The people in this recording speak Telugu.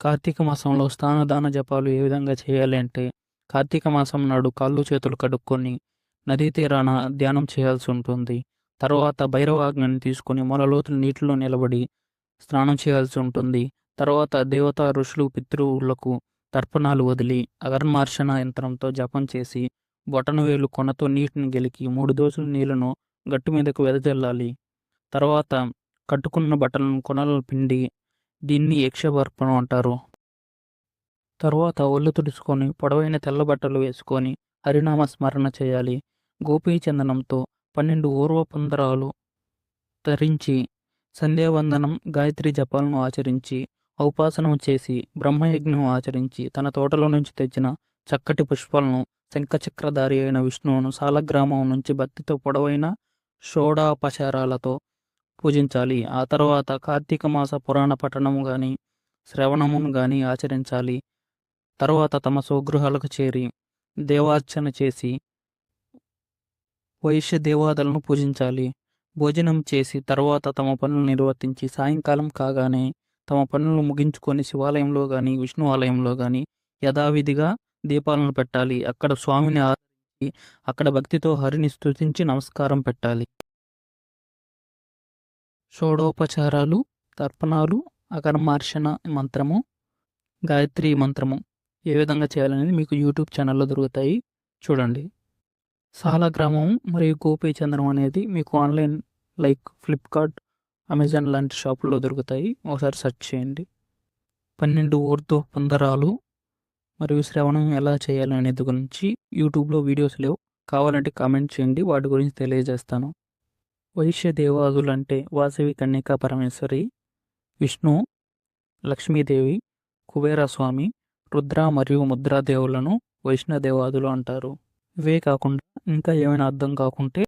కార్తీక మాసంలో స్నానదాన జపాలు ఏ విధంగా చేయాలి అంటే కార్తీక మాసం నాడు కాళ్ళు చేతులు కడుక్కొని నదీ తీరాన ధ్యానం చేయాల్సి ఉంటుంది. తర్వాత భైరవాగ్ని తీసుకొని మొలలోతు నీటిలో నిలబడి స్నానం చేయాల్సి ఉంటుంది. తర్వాత దేవతా ఋషులు పితృవులకు తర్పణాలు వదిలి అగర్మార్షణ యంత్రంతో జపం చేసి బొటనవేలు కొనతో నీటిని గెలికి మూడు దోసులు నీళ్ళను గట్టు మీదకు వెదజల్లాలి. తర్వాత కట్టుకున్న బట్టలను కొనలను పిండి దీన్ని యక్షవర్పణం అంటారు. తరువాత ఒళ్ళు తుడుచుకొని పొడవైన తెల్ల బట్టలు వేసుకొని హరినామ స్మరణ చేయాలి. గోపీ చందనంతో పన్నెండు ఊర్వపందరాలు ధరించి సంధ్యావందనం గాయత్రి జపాలను ఆచరించి ఔపాసనం చేసి బ్రహ్మయజ్ఞం ఆచరించి తన తోటలో నుంచి తెచ్చిన చక్కటి పుష్పాలను శంఖచక్రధారి అయిన విష్ణువును సాలగ్రామం నుంచి భక్తితో పొడవైన షోడాపచారాలతో పూజించాలి. ఆ తర్వాత కార్తీక మాస పురాణ పఠనము గాని శ్రవణమును గాని ఆచరించాలి. తర్వాత తమ స్వగృహాలకు చేరి దేవార్చన చేసి వైశ్య దేవాదలను పూజించాలి. భోజనం చేసి తర్వాత తమ పనులు నిర్వర్తించి సాయంకాలం కాగానే తమ పనులు ముగించుకొని శివాలయంలో కానీ విష్ణు ఆలయంలో కానీ యథావిధిగా దీపాలను పెట్టాలి. అక్కడ స్వామిని ఆదరించి అక్కడ భక్తితో హరిని స్తుతించి నమస్కారం పెట్టాలి. షోడోపచారాలు తర్పణాలు అకర్మార్షణ మంత్రము గాయత్రి మంత్రము ఏ విధంగా చేయాలనేది మీకు యూట్యూబ్ ఛానల్లో దొరుకుతాయి. చూడండి. సాలగ్రామం మరియు గోపి చంద్రం అనేది మీకు ఆన్లైన్ లైక్ ఫ్లిప్కార్ట్ అమెజాన్ లాంటి షాపుల్లో దొరుకుతాయి. ఒకసారి సెర్చ్ చేయండి. పన్నెండు ఊర్ధ్వ పందరాలు మరియు శ్రవణం ఎలా చేయాలి అనేది గురించి యూట్యూబ్లో వీడియోస్ లేవు. కావాలంటే కామెంట్ చేయండి. వాటి గురించి తెలియజేస్తాను. వైశ్య దేవాదులు అంటే వాసవి కన్యకా పరమేశ్వరి విష్ణు లక్ష్మీదేవి కుబేరస్వామి రుద్ర మరియు ముద్రా దేవులను వైష్ణదేవాదులు అంటారు. ఇవే కాకుండా ఇంకా ఏమైనా అర్థం కాకుంటే